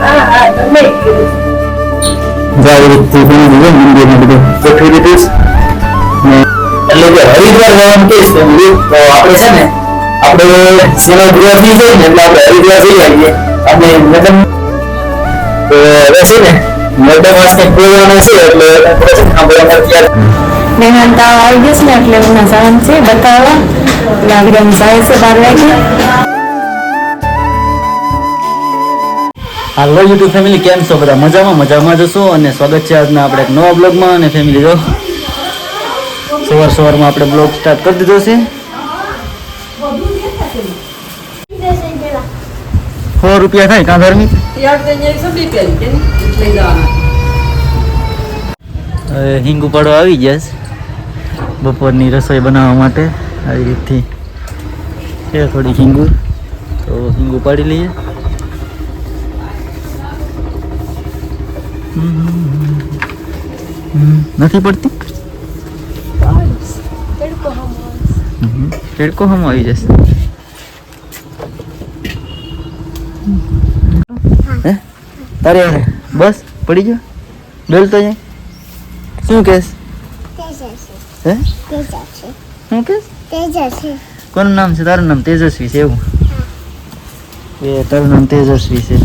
હા હા તમે જાવી બધું ગોઠવી દીધું એટલે કે હરિદ્વાર જવાનું કહીશ તો આપણે છે ને આપણે સેવા ગૃહથી જઈએ એટલે આપણે હરિદ્વાર જઈ આવીએ અને મેડમ તો હવે છે ને મેડમ આજ કંઈક બોલવાના છે એટલે આપણે છે ને આપણે અમારે ત્યાં મહેમાન તાવ આવી ગયો છે ને એટલે મને જવાનું છે બતાવવા લાગી રીતે જાય છે બાર વાગે હાલો યુટ્યુબ ફેમિલી કેમ છો બધા? મજામાં મજામાં જશો અને સ્વાગત છે આજના આપણે એક નવા બ્લોગમાં અને ફેમિલી જો, સવાર સવારમાં આપણે બ્લોગ સ્ટાર્ટ કરી દીધો છે. સો રૂપિયા થાય કાં ધાર્મિક હિંગ ઉપાડો આવી ગયા છે. બપોરની રસોઈ બનાવવા માટે. આવી રીતથી છે થોડી હિંગુ. તો હિંગ ઉપાડી લઈએ. નથી પડતી? તડકો હમ આવી જશે. હે? તારે અરે બસ પડી ગયો? ડોલ તો જાય શું કેસ હે? શું કેસ કોનું નામ છે? તારું નામ તેજસ્વી છે એવું? એ તારું નામ તેજસ્વી છે.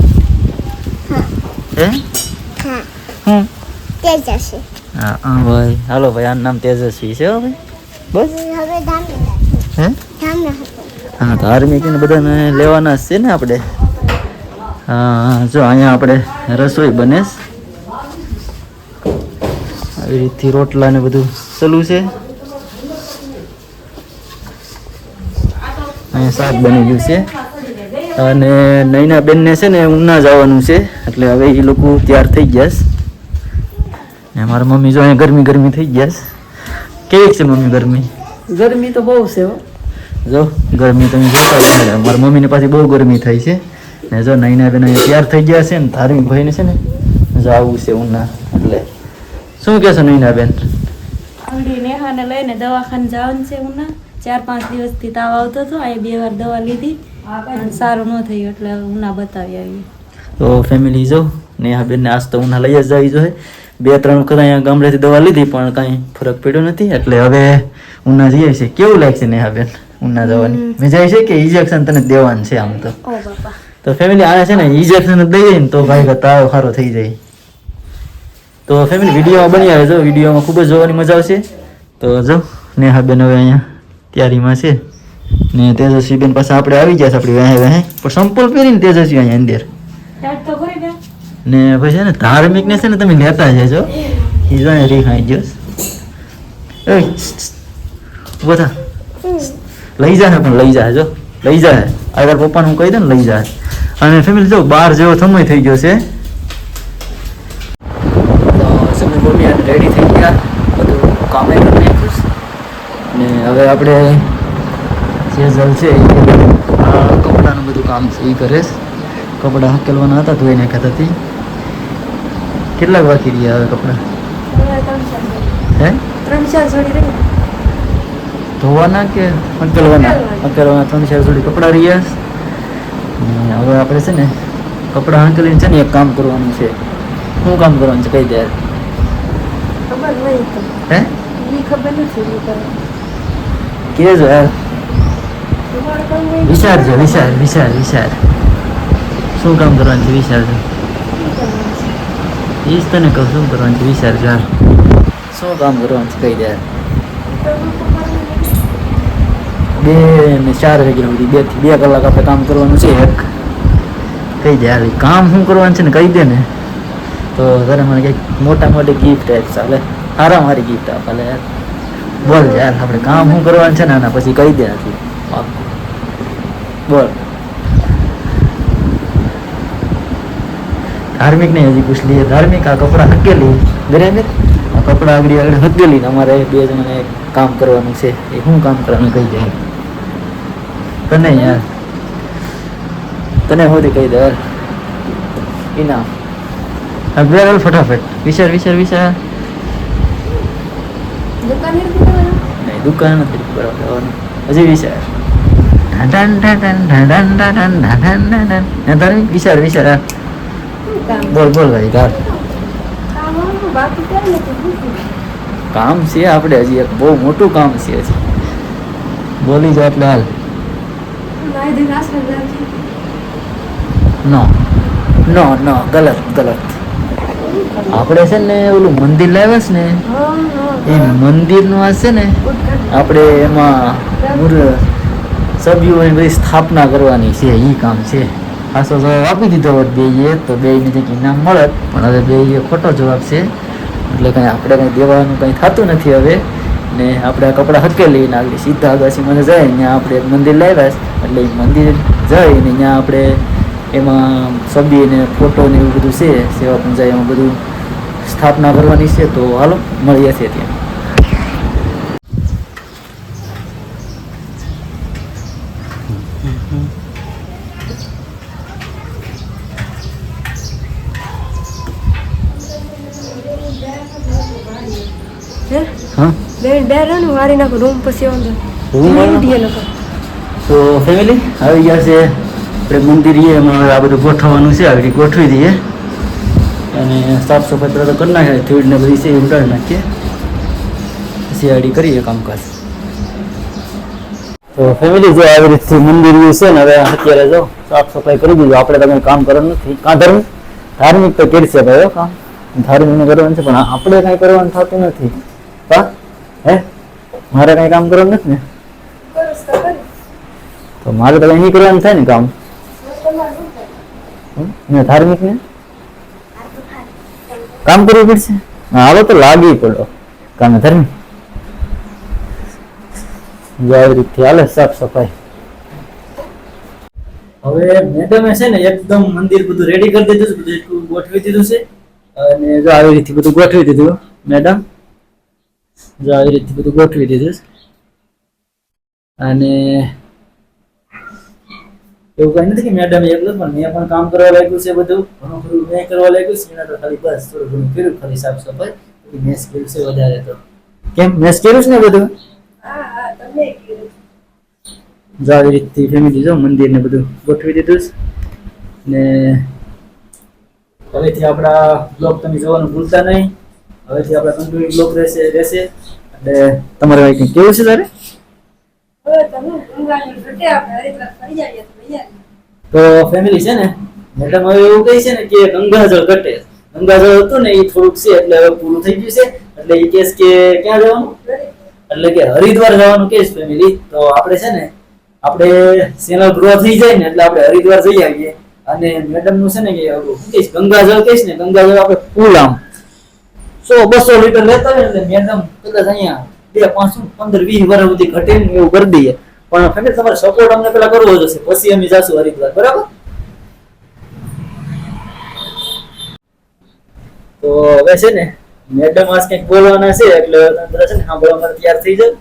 હે? હું. હા હા ભાઈ. હાલો ભાઈ આનું નામ તેજસ્વી છે હવે ભાઈ. બસ. હે? હા ધાર્મિક ને બધાને લેવાના છે ને આપણે. હા જો અહીંયા આપણે રસોઈ બને આવી રીતથી રોટલા ને બધું ચલું છે. અહીંયા શાક બની ગયું છે. અને નૈના બેનને છે ને ઉના જવાનું છે એટલે હવે એ લોકો તૈયાર થઈ ગયા છે ને મારા મમ્મી જો અહીંયા ગરમી ગરમી થઈ ગયા છે કેવી છે મમ્મી ગરમી? ગરમી તો બહુ છે હો. જો ગરમી તમે જોતા જ મારા મમ્મીને પાછી બહુ ગરમી થઈ છે. ને જો નૈના બેન તૈયાર થઈ ગયા છે ને ધાર્મિક ભાઈને છે ને જવું છે ઉના એટલે શું કહેશો નૈના બેન આવડી નેહાને લઈને દવાખાને જવાનું છે ઉના ચાર પાંચ દિવસથી તાવ આવતો હતો આ બે વાર દવા લીધી સારું ન થયું એટલે ઉના બતાવી આવી તો ફેમિલી જો નેહા બેનને આજ તો ઉના લઈ જ જવી જોઈએ. બે ત્રણ વખત અહીંયા ગામડેથી દવા લીધી પણ કાંઈ ફરક પડ્યો નથી. એટલે હવે ઉના જઈએ છે. કેવું લાગશે નેહા બેન ઉના જવાની? મેં જાય છે કે ઇન્જેક્શન તને દેવાનું છે આમ તો? તો ફેમિલી આને છે ને ઇન્જેક્શન દઈ દઈએ ને તો ભાઈ તાવ સારો થઈ જાય. તો ફેમિલી વિડીયોમાં બની આવે જો. વિડીયોમાં ખૂબ જ જોવાની મજા આવશે. તો જો નેહાબેન હવે અહીંયા તૈયારીમાં છે. ને તેજસ્વીબેન પાસે આપણે આવી ગયા છે આપણી વહે વહે. પણ સંપલ પહેરીને તેજસ્વી અહીંયા અંદર. ને પછી છે ને ધાર્મિક ને છે ને તમે લેતા જજો એ જોઈને રીખાઈ ગયો એ ઊભો લઈ જા પણ લઈ જાય જો. લઈ જાય આગળ પપ્પાને હું કહી દઉં ને લઈ જાય અને ફેમિલી જો બાર જેવો સમય થઈ ગયો છે. રેડી થઈ ગયા. બધું કામે કરી ને હવે આપણે જે જલ છે આ કપડાનું બધું કામ છે એ કરે કપડાં હકેલવાના હતા ધોઈ નાખ્યા હતી કેટલાક બાકી રહ્યા હવે કપડાં? હે? ત્રણ ચાર જોડી રહી ધોવાના કે હકેલવાના? હકેલવાના. ત્રણ ચાર જોડી કપડાં રહ્યા હવે આપણે છે ને કપડાં હકેલીને છે ને એક કામ કરવાનું છે. શું કામ કરવાનું છે કહી દે. હે? ખબર નથી કેજો યાર. વિચારજો, વિચાર વિચાર વિચાર. શું કામ કરવાનું છે? વિચારજો. એ જ તને કહું, શું કરવાનું છે? વિચારજો યાર શું કામ કરવાનું છે? કહી દે બે ને ચાર વાગ્યા સુધી, બેથી બે કલાક આપણે કામ કરવાનું છે, એક. કહી દે યાર કામ શું કરવાનું છે ને કહી દે ને. તો તારે મને કંઈક મોટા મોટી ગિફ્ટ ચાલે. સારા મારી ગિફ્ટ આપે યાર બોલ યાર, આપણે કામ શું કરવાનું છે ને આના પછી કહી દે આટલું. બોલ. ધાર્મિક ને હજી પૂછ લઈએ. ધાર્મિક આ કપડાં હકેલી? બરાબર આ કપડાં આગળ આગળ હકેલી અમારે બે જણાને કામ કરવાનું છે. એ શું કામ કરવાનું કહી દે? તને યાર. તને હોતી કહી દે? ઇનામ હા ફટાફટ. વિચાર વિચાર વિચાર. દુકાને નહીં દુકાન નથી હજી વિચાર. વિચાર વિચાર કામ? બોલ બોલ ભાઈ કામ છે? આપણે હજી એક બહુ મોટું કામ છે હજી. બોલી જાય એટલે હાલ. નો નો નો ગલત ગલત. આપણે છે ને ઓલું મંદિર લાવ્યા છે ને? એ મંદિરનું આ છે ને, આપણે એમાં સભ્યોની બધી સ્થાપના કરવાની છે એ કામ છે. ખાસો જવાબ આપી દીધો હોત બે તો બે ને ઇનામ મળત, પણ હવે બે ખોટો જવાબ છે. એટલે કંઈ આપણે કંઈ દેવાનું કંઈ થતું નથી હવે. ને આપણે આ કપડાં હકેલી આગળ સીધા અગાસી મને જાય, ત્યાં આપણે એક મંદિર લાવ્યા એટલે એ મંદિર જઈને ત્યાં આપણે એમાં સભ્ય ને ફોટો ને એવું બધું છે, સેવા પૂજા એમાં બધું સ્થાપના કરવાની છે તો હાલો મળીએ છીએ ત્યાં. તો ફેમિલી આવી ગયા છે. આપણે મંદિરીએ એમાં આ બધું ગોઠવવાનું છે આવી ગોઠવી દઈએ. અને સાફ સફાઈ પહેલાં તો કરી નાખીએ ધૂળ ને બધી છે એ ઉડાડી નાખીએ. પછી આડી કરીએ કામકાજ. તો ફેમિલી જો આવી રીતથી મંદિર છે ને, હવે અત્યારે જો સાફ સફાઈ કરી દીધું. આપણે તો કંઈ કામ કરવાનું નથી. કાં ધાર્મિક ધાર્મિક તો કરશે ભાઈ હો કામ. ધાર્મિક કરવાનું છે, પણ આપણે કાંઈ કરવાનું થતું નથી. હા? હે? મારે કાંઈ કામ કરવાનું નથી ને? તો મારે તો કઈ નહીં કરવાનું થાય ને કામ. હમ? ને ધાર્મિક ને કામ કરવું પડશે? હાલો તો લાગી પડો. કામે ધાર્મિક જો આવી રીતથી. હાલે, સાફ સફાઈ. હવે મેડમે છે ને એકદમ મંદિર બધું રેડી કરી દીધું છે, બધું ગોઠવી દીધું છે. અને જો આવી રીતે બધું ગોઠવી દીધું, મેડમ. જો આવી રીતે બધું ગોઠવી દીધું છે. અને એવું કઈ નથી કે મેડમ એકલું પણ મેં પણ કામ કરવા લાગ્યું છે બધું. ઘણું ખરું મેં કરવા લાગ્યું છે એના તો ખાલી બસ થોડું ઘણું કર્યું ખાલી સાફ સફાઈ મેં કર્યું છે વધારે તો. કેમ મેં કર્યું છે ને બધું. જો આવી રીતથી ફેમિલી જો મંદિર ને બધું ગોઠવી દીધું છે. ને હવેથી આપણા બ્લોગ તમે જોવાનું ભૂલતા નહીં. હવેથી આપણા કન્ટિન્યુ બ્લોગ રહેશે રહેશે. એટલે તમારે કંઈક કંઈ કેવું છે તારે હવે તમે ઊંઘાની ઘટે આપણે હરિદ્વાર ફરી જઈએ તો ફેમિલી છે ને, મેડમ હવે એવું કહે છે ને કે ગંગાજળ ઘટે. ગંગાજળ હતું ને એ થોડુંક છે, એટલે હવે પૂરું થઈ ગયું છે. એટલે એ કેસ કે ક્યાં જવાનું? એટલે કે હરિદ્વાર જવાનું કેસ ફેમિલી તો આપણે છે ને, આપણે ચેનલ ગ્રો થઈ જાય ને, એટલે આપણે હરિદ્વાર જઈ આવીએ. અને મેડમનું છે ને કે કહીશ ગંગાજળ કહીશ ને, ગંગાજળ આપણે ફૂલ આમ. સો બસો લીટર લેતા હોય એટલે મેડમ કદાચ અહીંયા બે પાંચ પંદર વીસ વર્ષ સુધી ઘટીને એવું કરી દઈએ. પણ ફેમિલી તમારે સપોર્ટ અમને પેલા કરવો જોશે પછી અમે જાશું હરિદ્વાર બરાબર? તો હવે છે ને મેડમ આજ કંઈક બોલવાના છે એટલે તંત્ર છે ને સાંભળવા માટે તૈયાર થઈ જાવ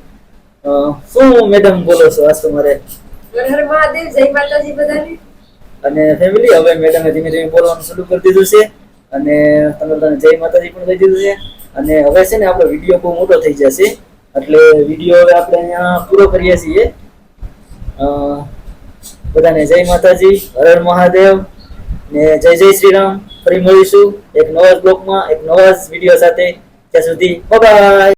શું મેડમ બોલો છો આજ તમારે? હર હર મહાદેવ જય માતાજી બધાને. અને ફેમિલી હવે મેડમે ધીમે ધીમે બોલવાનું શરૂ કરી દીધું છે. અને તમે જય માતાજી પણ કહી દીધું છે. અને હવે છે ને આપણો વીડિયો બહુ મોટો થઈ જશે. એટલે વીડિયો હવે આપણે અહીંયા પૂરો કરીએ છીએ. બધાને જય માતાજી હર મહાદેવ ને જય જય શ્રી રામ ફરી મળીશું એક નવા જ બ્લોગમાં, એક નવા જ વીડિયો સાથે. ત્યાં સુધી બાય